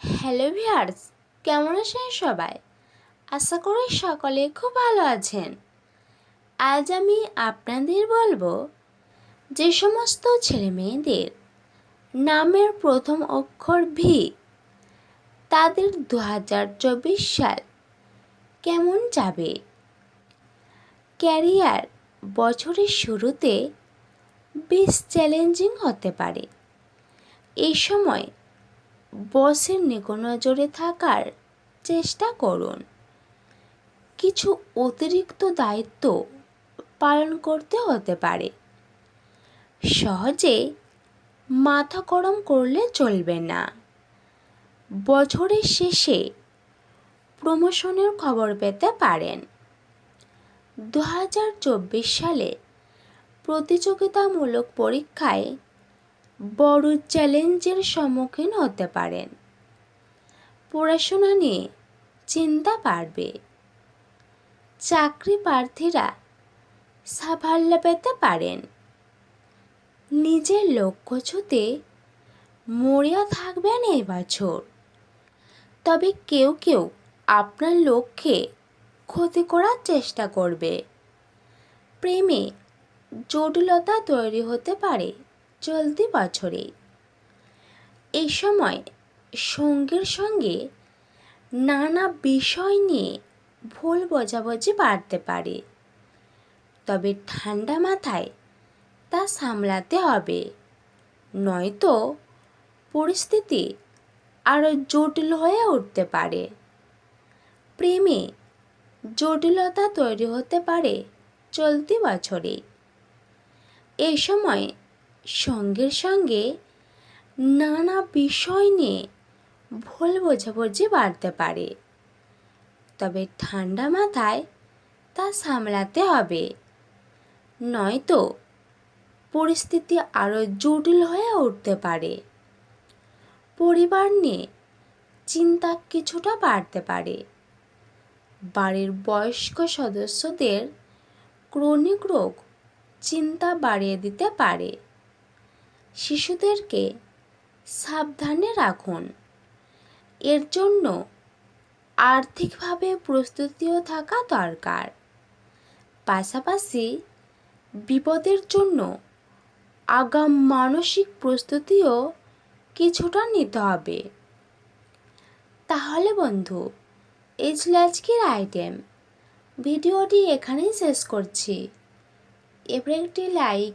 Hello viewers কেমন আছেন সবাই? আশা করি সকলে খুব ভালো আছেন। আজ আমি আপনাদের বলব যে সমস্ত ছেলে মেয়েদের নামের প্রথম অক্ষর ভি তাদের দু হাজার চব্বিশ সাল কেমন যাবে? ক্যারিয়ার বছরের শুরুতে বেশ চ্যালেঞ্জিং হতে পারে। এই সময় বসের নজরে থাকার চেষ্টা করুন। কিছু অতিরিক্ত দায়িত্ব পালন করতে হতে পারে। সহজে মাথা গরম করলে চলবে না। বছরের শেষে প্রমোশনের খবর পেতে পারেন। দু হাজার চব্বিশ সালে প্রতিযোগিতামূলক পরীক্ষায় বড় চ্যালেঞ্জের সম্মুখীন হতে পারেন। পড়াশোনা নিয়ে চিন্তা বাড়বে। চাকরি প্রার্থীরা সাফল্য পেতে পারেন। নিজের লক্ষ্য ছুতে মরিয়া থাকবেন এই বছর। তবে কেউ কেউ আপনার লক্ষ্যে ক্ষতি করার চেষ্টা করবে। প্রেমে জটিলতা তৈরি হতে পারে। চলতি বছরে। এই সময় সঙ্গীর সঙ্গে নানা বিষয় নিয়ে ভুল বোঝাবুঝি বাড়তে পারে। তবে ঠান্ডা মাথায় তা সামলাতে হবে। নয়তো পরিস্থিতি আরও জটিল হয়ে উঠতে পারে। প্রেমে জটিলতা তৈরি হতে পারে চলতি বছরে। এই সময় সঙ্গের সঙ্গে নানা বিষয় নিয়ে ভুল বোঝাবুঝি বাড়তে পারে। তবে ঠান্ডা মাথায় তা সামলাতে হবে। নয়তো পরিস্থিতি আরও জটিল হয়ে উঠতে পারে। পরিবার নিয়ে চিন্তা কিছুটা বাড়তে পারে। বাড়ির বয়স্ক সদস্যদের ক্রনিক রোগ চিন্তা বাড়িয়ে দিতে পারে। শিশুদেরকে সাবধানে রাখুন। এর জন্য আর্থিকভাবে প্রস্তুতিও থাকা দরকার। পাশাপাশি বিপদের জন্য আগাম মানসিক প্রস্তুতিও কিছুটা নিতে হবে। তাহলে বন্ধু, এই আজকের আইটেম। ভিডিওটি এখানেই শেষ করছি। এবার একটি লাইক